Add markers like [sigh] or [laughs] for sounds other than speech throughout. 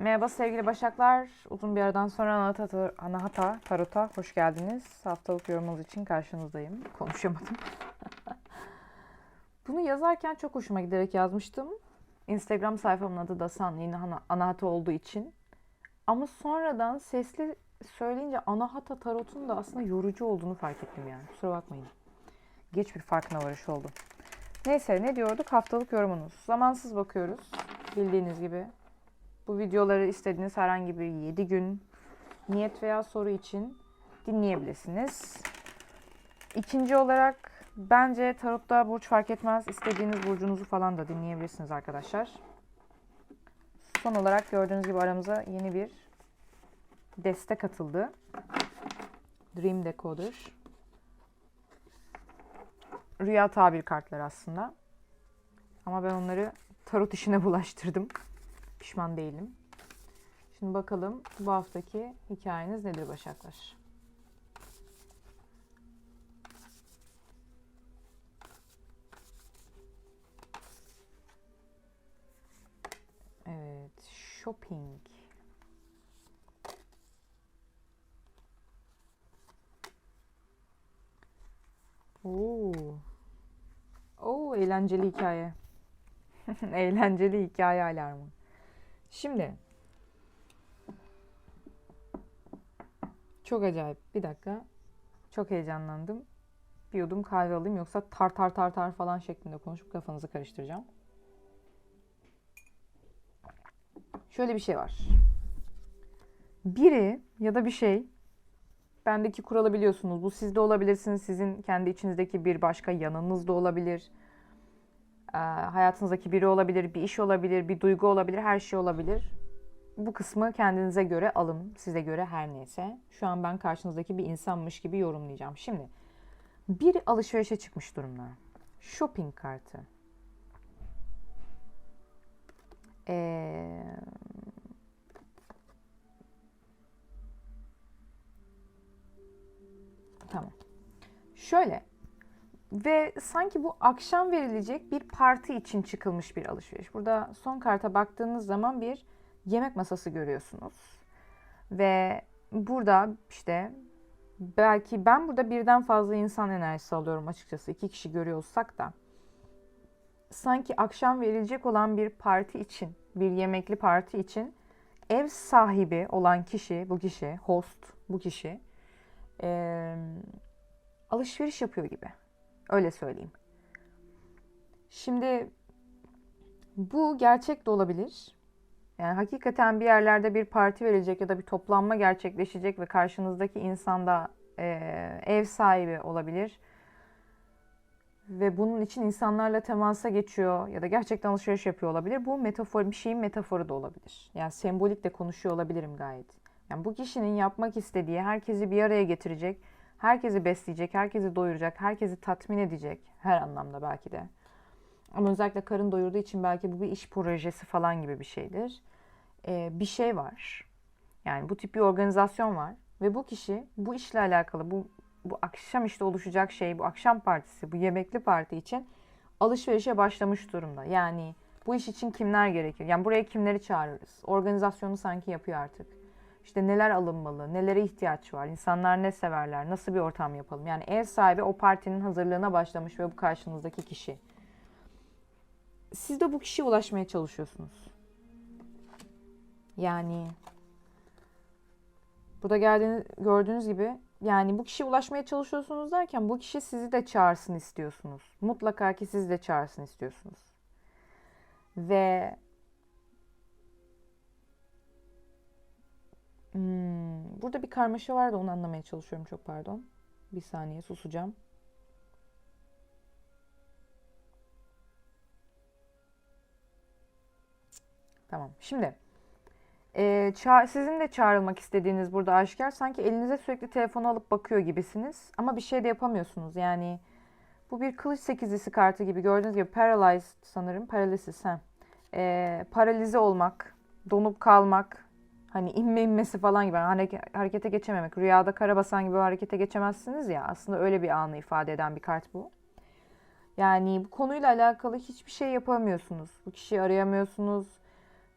Merhaba sevgili Başaklar. Uzun bir aradan sonra Anahata, Anahata Tarot'a hoş geldiniz. Haftalık yorumunuz için karşınızdayım. [laughs] Konuşamadım. [laughs] Bunu yazarken çok hoşuma giderek yazmıştım. Instagram sayfamın adı da San yine Ana- Anahata olduğu için. Ama sonradan sesli söyleyince Anahata Tarot'un da aslında yorucu olduğunu fark ettim yani. Kusura bakmayın. Geç bir farkına varış oldu. Neyse ne diyorduk? Haftalık yorumunuz. Zamansız bakıyoruz. Bildiğiniz gibi bu videoları istediğiniz herhangi bir 7 gün niyet veya soru için dinleyebilirsiniz. İkinci olarak bence tarotta burç fark etmez. İstediğiniz burcunuzu falan da dinleyebilirsiniz arkadaşlar. Son olarak gördüğünüz gibi aramıza yeni bir deste katıldı. Dream Decoder. Rüya tabir kartları aslında. Ama ben onları tarot işine [laughs] bulaştırdım. Pişman değilim. Şimdi bakalım bu haftaki hikayeniz nedir Başaklar? Evet, shopping. Oo. Oo, eğlenceli hikaye. [laughs] eğlenceli hikaye alarmı. Şimdi çok acayip. Bir dakika. Çok heyecanlandım. Bir yudum kahve alayım yoksa tar tar tar tar falan şeklinde konuşup kafanızı karıştıracağım. Şöyle bir şey var. Biri ya da bir şey bendeki kuralı biliyorsunuz. Bu sizde olabilirsiniz. Sizin kendi içinizdeki bir başka yanınız da olabilir. Ee, hayatınızdaki biri olabilir, bir iş olabilir, bir duygu olabilir, her şey olabilir. Bu kısmı kendinize göre alın, size göre her neyse. Şu an ben karşınızdaki bir insanmış gibi yorumlayacağım. Şimdi bir alışverişe çıkmış durumda. Shopping kartı. Ee, tamam. Şöyle ve sanki bu akşam verilecek bir parti için çıkılmış bir alışveriş. Burada son karta baktığınız zaman bir yemek masası görüyorsunuz. Ve burada işte belki ben burada birden fazla insan enerjisi alıyorum açıkçası. iki kişi görüyorsak da. Sanki akşam verilecek olan bir parti için, bir yemekli parti için ev sahibi olan kişi, bu kişi, host, bu kişi eee, alışveriş yapıyor gibi. Öyle söyleyeyim. Şimdi bu gerçek de olabilir. Yani hakikaten bir yerlerde bir parti verilecek ya da bir toplanma gerçekleşecek ve karşınızdaki insan da e, ev sahibi olabilir. Ve bunun için insanlarla temasa geçiyor ya da gerçekten alışveriş yapıyor olabilir. Bu metafor bir şeyin metaforu da olabilir. Yani sembolik de konuşuyor olabilirim gayet. Yani bu kişinin yapmak istediği herkesi bir araya getirecek herkesi besleyecek, herkesi doyuracak, herkesi tatmin edecek her anlamda belki de. Ama özellikle karın doyurduğu için belki bu bir iş projesi falan gibi bir şeydir. Ee, bir şey var. Yani bu tip bir organizasyon var ve bu kişi bu işle alakalı bu bu akşam işte oluşacak şey, bu akşam partisi, bu yemekli parti için alışverişe başlamış durumda. Yani bu iş için kimler gerekir? Yani buraya kimleri çağırırız? Organizasyonu sanki yapıyor artık. İşte neler alınmalı, nelere ihtiyaç var, insanlar ne severler, nasıl bir ortam yapalım. Yani ev sahibi o partinin hazırlığına başlamış ve bu karşınızdaki kişi. Siz de bu kişiye ulaşmaya çalışıyorsunuz. Yani burada geldiğiniz, gördüğünüz gibi yani bu kişiye ulaşmaya çalışıyorsunuz derken bu kişi sizi de çağırsın istiyorsunuz. Mutlaka ki sizi de çağırsın istiyorsunuz. Ve Hmm, burada bir karmaşa var da onu anlamaya çalışıyorum çok pardon. Bir saniye susacağım. Tamam. Şimdi e, sizin de çağrılmak istediğiniz burada aşikar. Sanki elinize sürekli telefonu alıp bakıyor gibisiniz. Ama bir şey de yapamıyorsunuz. Yani bu bir kılıç sekizlisi kartı gibi. Gördüğünüz gibi paralyzed sanırım. Paralysis. Ha. E, paralize olmak, donup kalmak, Hani inme inmesi falan gibi hani harekete geçememek. Rüyada karabasan gibi harekete geçemezsiniz ya. Aslında öyle bir anı ifade eden bir kart bu. Yani bu konuyla alakalı hiçbir şey yapamıyorsunuz. Bu kişiyi arayamıyorsunuz.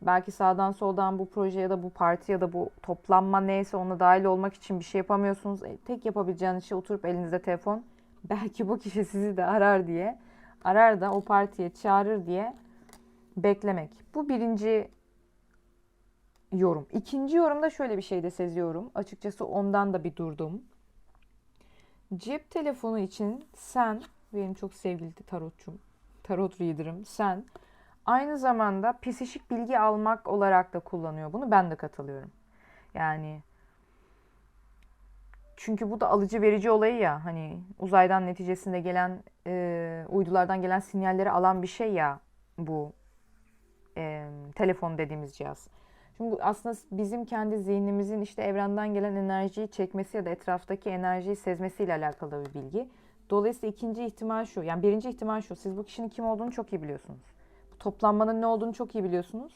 Belki sağdan soldan bu proje ya da bu parti ya da bu toplanma neyse ona dahil olmak için bir şey yapamıyorsunuz. E, tek yapabileceğiniz şey oturup elinizde telefon. [laughs] Belki bu kişi sizi de arar diye. Arar da o partiye çağırır diye beklemek. Bu birinci yorum. İkinci yorumda şöyle bir şey de seziyorum. Açıkçası ondan da bir durdum. Cep telefonu için sen, benim çok sevgili tarotçum, tarot reader'ım, sen aynı zamanda psikik bilgi almak olarak da kullanıyor bunu. Ben de katılıyorum. Yani çünkü bu da alıcı verici olayı ya hani uzaydan neticesinde gelen e, uydulardan gelen sinyalleri alan bir şey ya bu e, telefon dediğimiz cihaz. Şimdi aslında bizim kendi zihnimizin işte evrenden gelen enerjiyi çekmesi ya da etraftaki enerjiyi sezmesiyle alakalı bir bilgi. Dolayısıyla ikinci ihtimal şu. Yani birinci ihtimal şu. Siz bu kişinin kim olduğunu çok iyi biliyorsunuz. Bu toplanmanın ne olduğunu çok iyi biliyorsunuz.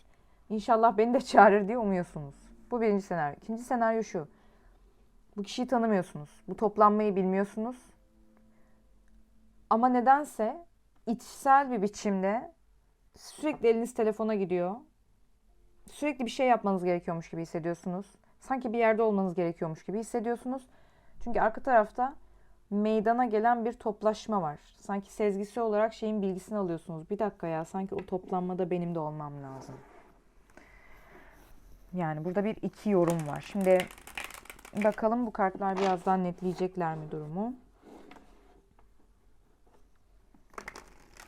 İnşallah beni de çağırır diye umuyorsunuz. Bu birinci senaryo. İkinci senaryo şu. Bu kişiyi tanımıyorsunuz. Bu toplanmayı bilmiyorsunuz. Ama nedense içsel bir biçimde sürekli eliniz telefona gidiyor sürekli bir şey yapmanız gerekiyormuş gibi hissediyorsunuz. Sanki bir yerde olmanız gerekiyormuş gibi hissediyorsunuz. Çünkü arka tarafta meydana gelen bir toplaşma var. Sanki sezgisi olarak şeyin bilgisini alıyorsunuz. Bir dakika ya sanki o toplanmada benim de olmam lazım. Yani burada bir iki yorum var. Şimdi bakalım bu kartlar birazdan netleyecekler mi durumu.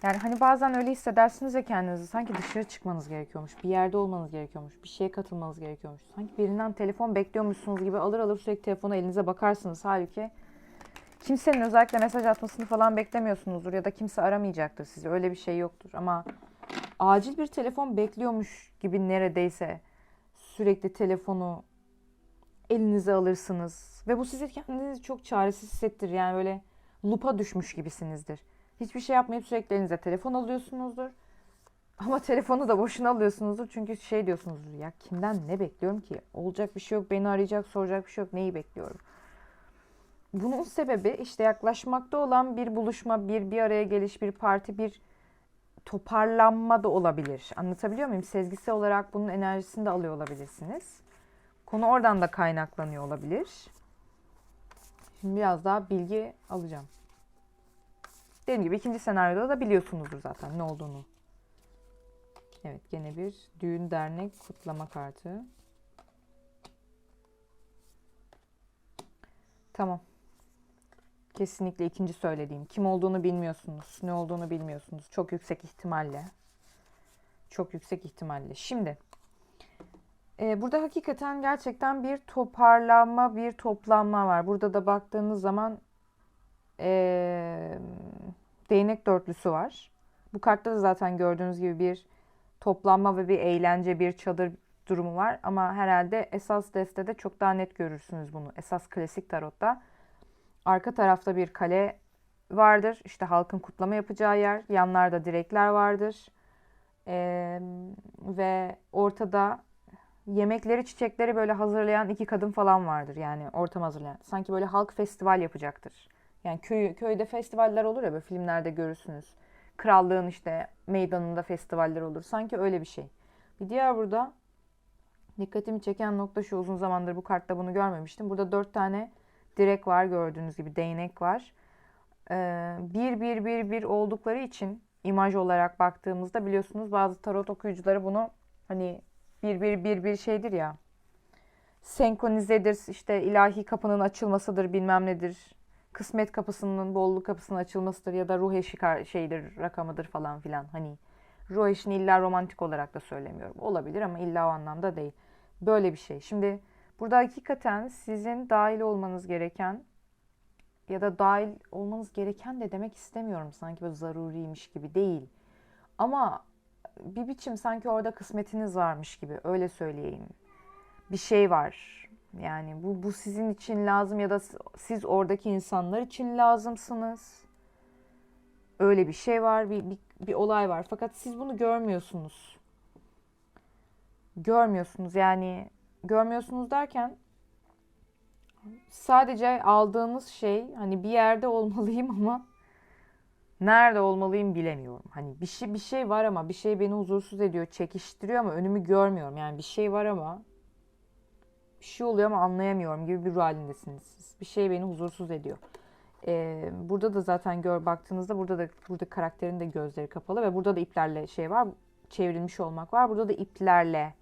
Yani hani bazen öyle hissedersiniz ya kendinizi sanki dışarı çıkmanız gerekiyormuş, bir yerde olmanız gerekiyormuş, bir şeye katılmanız gerekiyormuş. Sanki birinden telefon bekliyormuşsunuz gibi alır alır sürekli telefona elinize bakarsınız. Halbuki kimsenin özellikle mesaj atmasını falan beklemiyorsunuzdur ya da kimse aramayacaktır sizi. Öyle bir şey yoktur ama acil bir telefon bekliyormuş gibi neredeyse sürekli telefonu elinize alırsınız ve bu sizi kendinizi çok çaresiz hissettir. Yani böyle lupa düşmüş gibisinizdir. Hiçbir şey yapmayıp sürekli elinize telefon alıyorsunuzdur. [laughs] Ama telefonu da boşuna alıyorsunuzdur. Çünkü şey diyorsunuzdur ya kimden ne bekliyorum ki? Olacak bir şey yok, beni arayacak, soracak bir şey yok. Neyi bekliyorum? Bunun sebebi işte yaklaşmakta olan bir buluşma, bir bir araya geliş, bir parti, bir toparlanma da olabilir. Anlatabiliyor muyum? Sezgisi olarak bunun enerjisini de alıyor olabilirsiniz. Konu oradan da kaynaklanıyor olabilir. Şimdi biraz daha bilgi alacağım. Dediğim gibi ikinci senaryoda da biliyorsunuzdur zaten ne olduğunu. Evet gene bir düğün dernek kutlama kartı. Tamam. Kesinlikle ikinci söylediğim. Kim olduğunu bilmiyorsunuz. Ne olduğunu bilmiyorsunuz. Çok yüksek ihtimalle. Çok yüksek ihtimalle. Şimdi e, burada hakikaten gerçekten bir toparlanma, bir toplanma var. Burada da baktığınız zaman e, değnek dörtlüsü var. Bu kartta da zaten gördüğünüz gibi bir toplanma ve bir eğlence, bir çadır durumu var. Ama herhalde esas destede çok daha net görürsünüz bunu. Esas klasik tarotta. Arka tarafta bir kale vardır. İşte halkın kutlama yapacağı yer. Yanlarda direkler vardır. Ee, ve ortada yemekleri, çiçekleri böyle hazırlayan iki kadın falan vardır. Yani ortam hazırlayan. Sanki böyle halk festival yapacaktır. Yani köy, köyde festivaller olur ya böyle filmlerde görürsünüz. Krallığın işte meydanında festivaller olur. Sanki öyle bir şey. Bir diğer burada dikkatimi çeken nokta şu uzun zamandır bu kartta bunu görmemiştim. Burada dört tane direk var gördüğünüz gibi değnek var. Ee, bir bir bir bir oldukları için imaj olarak baktığımızda biliyorsunuz bazı tarot okuyucuları bunu hani bir bir bir bir şeydir ya senkronizedir işte ilahi kapının açılmasıdır bilmem nedir kısmet kapısının, bolluk kapısının açılmasıdır ya da ruh eşi şeydir, rakamıdır falan filan. Hani ruh eşini illa romantik olarak da söylemiyorum. Olabilir ama illa o anlamda değil. Böyle bir şey. Şimdi burada hakikaten sizin dahil olmanız gereken ya da dahil olmanız gereken de demek istemiyorum. Sanki böyle zaruriymiş gibi değil. Ama bir biçim sanki orada kısmetiniz varmış gibi öyle söyleyeyim. Bir şey var. Yani bu, bu sizin için lazım ya da siz oradaki insanlar için lazımsınız. Öyle bir şey var, bir, bir, bir olay var. Fakat siz bunu görmüyorsunuz. Görmüyorsunuz yani görmüyorsunuz derken sadece aldığınız şey hani bir yerde olmalıyım [laughs] ama Nerede olmalıyım bilemiyorum. Hani bir şey bir şey var ama bir şey beni huzursuz ediyor, çekiştiriyor ama önümü görmüyorum. Yani bir şey var ama bir şey oluyor ama anlayamıyorum gibi bir ruh halindesiniz siz. Bir şey beni huzursuz ediyor. Ee, burada da zaten gör baktığınızda burada da burada karakterin de gözleri kapalı ve burada da iplerle şey var. Çevrilmiş olmak var. Burada da iplerle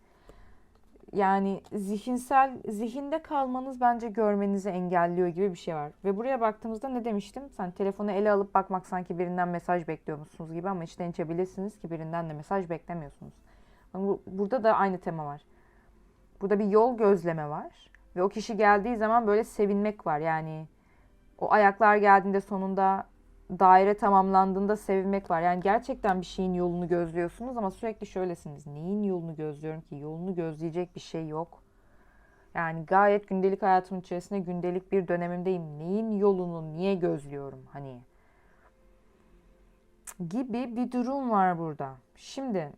yani zihinsel zihinde kalmanız bence görmenizi engelliyor gibi bir şey var. Ve buraya baktığımızda ne demiştim? Sen telefonu ele alıp bakmak sanki birinden mesaj bekliyormuşsunuz gibi ama içten içe bilirsiniz ki birinden de mesaj beklemiyorsunuz. Burada da aynı tema var. Burada bir yol gözleme var. Ve o kişi geldiği zaman böyle sevinmek var. Yani o ayaklar geldiğinde sonunda daire tamamlandığında sevinmek var. Yani gerçekten bir şeyin yolunu gözlüyorsunuz ama sürekli şöylesiniz. Neyin yolunu gözlüyorum ki? Yolunu gözleyecek bir şey yok. Yani gayet gündelik hayatım içerisinde gündelik bir dönemimdeyim. Neyin yolunu niye gözlüyorum hani? Gibi bir durum var burada. Şimdi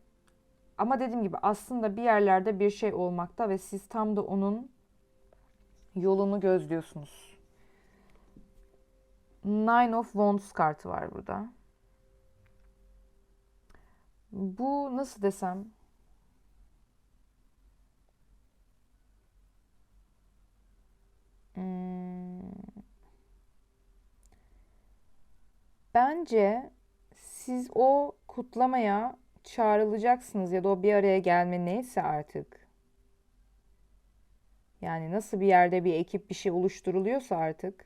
ama dediğim gibi aslında bir yerlerde bir şey olmakta ve siz tam da onun yolunu gözlüyorsunuz. Nine of Wands kartı var burada. Bu nasıl desem? Hmm. Bence siz o kutlamaya çağrılacaksınız ya da o bir araya gelme neyse artık. Yani nasıl bir yerde bir ekip bir şey oluşturuluyorsa artık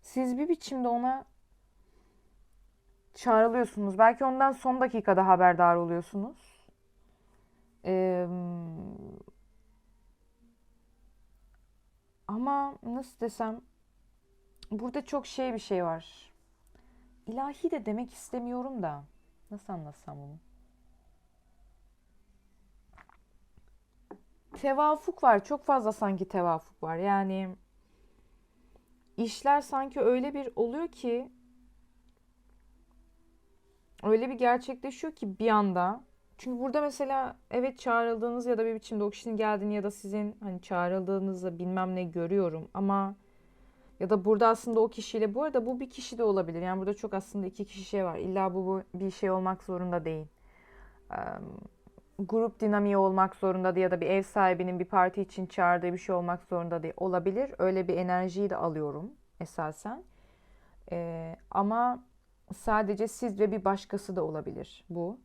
siz bir biçimde ona çağrılıyorsunuz. Belki ondan son dakikada haberdar oluyorsunuz. Ee, ama nasıl desem burada çok şey bir şey var. İlahi de demek istemiyorum da nasıl anlatsam bunu? Tevafuk var. Çok fazla sanki tevafuk var. Yani işler sanki öyle bir oluyor ki öyle bir gerçekleşiyor ki bir anda. Çünkü burada mesela evet çağrıldığınız ya da bir biçimde o kişinin geldiğini ya da sizin hani çağrıldığınızı bilmem ne görüyorum ama ya da burada aslında o kişiyle bu arada bu bir kişi de olabilir. Yani burada çok aslında iki kişi şey var. İlla bu, bu bir şey olmak zorunda değil. Um, grup dinamiği olmak zorunda ya da bir ev sahibinin bir parti için çağırdığı bir şey olmak zorunda değil. Olabilir. Öyle bir enerjiyi de alıyorum esasen. Ee, ama sadece siz ve bir başkası da olabilir bu.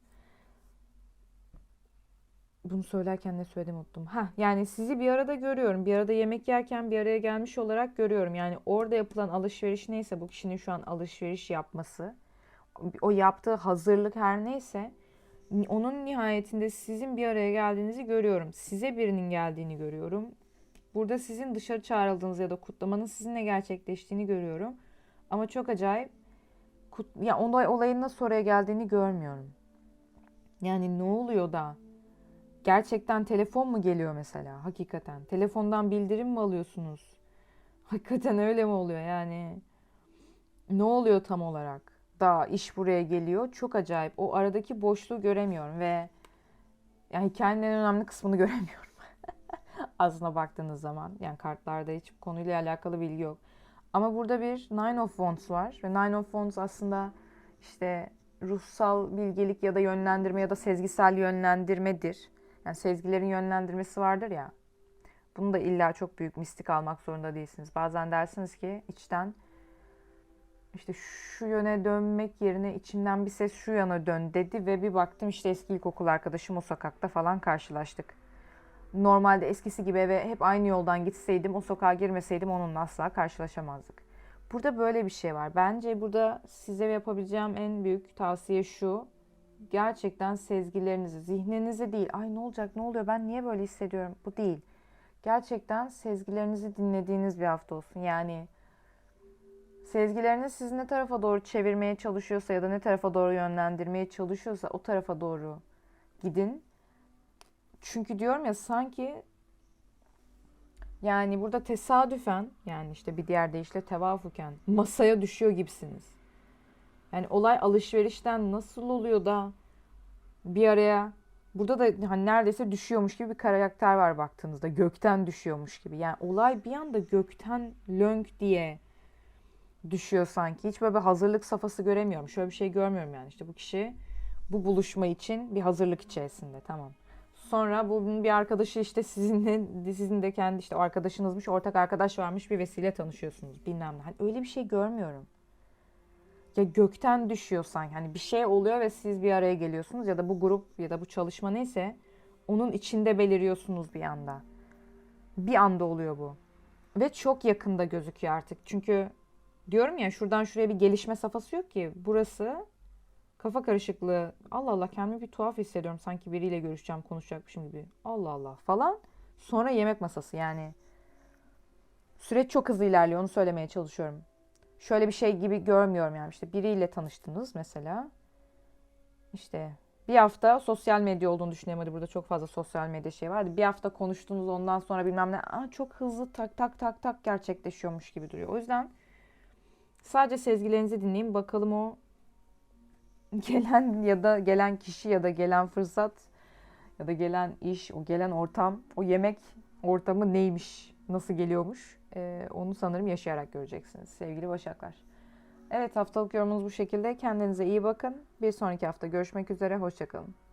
Bunu söylerken ne söyledim unuttum. Ha yani sizi bir arada görüyorum. Bir arada yemek yerken bir araya gelmiş olarak görüyorum. Yani orada yapılan alışveriş neyse bu kişinin şu an alışveriş yapması, o yaptığı hazırlık her neyse onun nihayetinde sizin bir araya geldiğinizi görüyorum. Size birinin geldiğini görüyorum. Burada sizin dışarı çağrıldığınız ya da kutlamanın sizinle gerçekleştiğini görüyorum. Ama çok acayip kut ya olay olayın nasıl oraya geldiğini görmüyorum. Yani ne oluyor da gerçekten telefon mu geliyor mesela hakikaten? Telefondan bildirim mi alıyorsunuz? Hakikaten öyle mi oluyor yani? Ne oluyor tam olarak? Da iş buraya geliyor. Çok acayip. O aradaki boşluğu göremiyorum ve yani hikayenin en önemli kısmını [laughs] göremiyorum. Aslına baktığınız zaman. Yani kartlarda hiç konuyla alakalı bilgi yok. Ama burada bir Nine of Wands var. Ve Nine of Wands aslında işte ruhsal bilgelik ya da yönlendirme ya da sezgisel yönlendirmedir. Yani sezgilerin yönlendirmesi vardır ya. Bunu da illa çok büyük mistik almak zorunda değilsiniz. Bazen dersiniz ki içten işte şu yöne dönmek yerine içimden bir ses şu yana dön dedi ve bir baktım işte eski ilkokul arkadaşım o sokakta falan karşılaştık. Normalde eskisi gibi eve hep aynı yoldan gitseydim o sokağa girmeseydim onunla asla karşılaşamazdık. Burada böyle bir şey var. Bence burada size yapabileceğim en büyük tavsiye şu. Gerçekten sezgilerinizi, zihninizi değil. Ay ne olacak, ne oluyor, ben niye böyle hissediyorum? Bu değil. Gerçekten sezgilerinizi dinlediğiniz bir hafta olsun. Yani Sezgileriniz sizi ne tarafa doğru çevirmeye çalışıyorsa ya da ne tarafa doğru yönlendirmeye çalışıyorsa o tarafa doğru gidin. Çünkü diyorum ya sanki yani burada tesadüfen yani işte bir diğer deyişle tevafuken masaya düşüyor gibisiniz. Yani olay alışverişten nasıl oluyor da bir araya burada da hani neredeyse düşüyormuş gibi bir karakter var baktığınızda. Gökten düşüyormuş gibi. Yani olay bir anda gökten lönk diye düşüyor sanki. Hiç böyle bir hazırlık safhası göremiyorum. Şöyle bir şey görmüyorum yani. İşte bu kişi bu buluşma için bir hazırlık içerisinde. Tamam. Sonra bunun bir arkadaşı işte sizinle sizin de kendi işte arkadaşınızmış, ortak arkadaş varmış bir vesile tanışıyorsunuz bilmem ne. Hani öyle bir şey görmüyorum. Ya gökten düşüyor sanki. Hani bir şey oluyor ve siz bir araya geliyorsunuz ya da bu grup ya da bu çalışma neyse onun içinde beliriyorsunuz bir anda. Bir anda oluyor bu. Ve çok yakında gözüküyor artık. Çünkü diyorum ya şuradan şuraya bir gelişme safhası yok ki. Burası kafa karışıklığı. Allah Allah kendimi bir tuhaf hissediyorum. Sanki biriyle görüşeceğim, konuşacakmışım gibi. Allah Allah falan. Sonra yemek masası yani. Süreç çok hızlı ilerliyor. Onu söylemeye çalışıyorum. Şöyle bir şey gibi görmüyorum yani. İşte biriyle tanıştınız mesela. İşte bir hafta sosyal medya olduğunu düşünüyorum. Hadi burada çok fazla sosyal medya şey var. Hadi bir hafta konuştunuz ondan sonra bilmem ne. Aa, çok hızlı tak tak tak tak gerçekleşiyormuş gibi duruyor. O yüzden sadece sezgilerinizi dinleyin. Bakalım o gelen ya da gelen kişi ya da gelen fırsat ya da gelen iş, o gelen ortam, o yemek ortamı neymiş, nasıl geliyormuş. Ee, onu sanırım yaşayarak göreceksiniz sevgili Başaklar. Evet haftalık yorumunuz bu şekilde. Kendinize iyi bakın. Bir sonraki hafta görüşmek üzere. Hoşçakalın.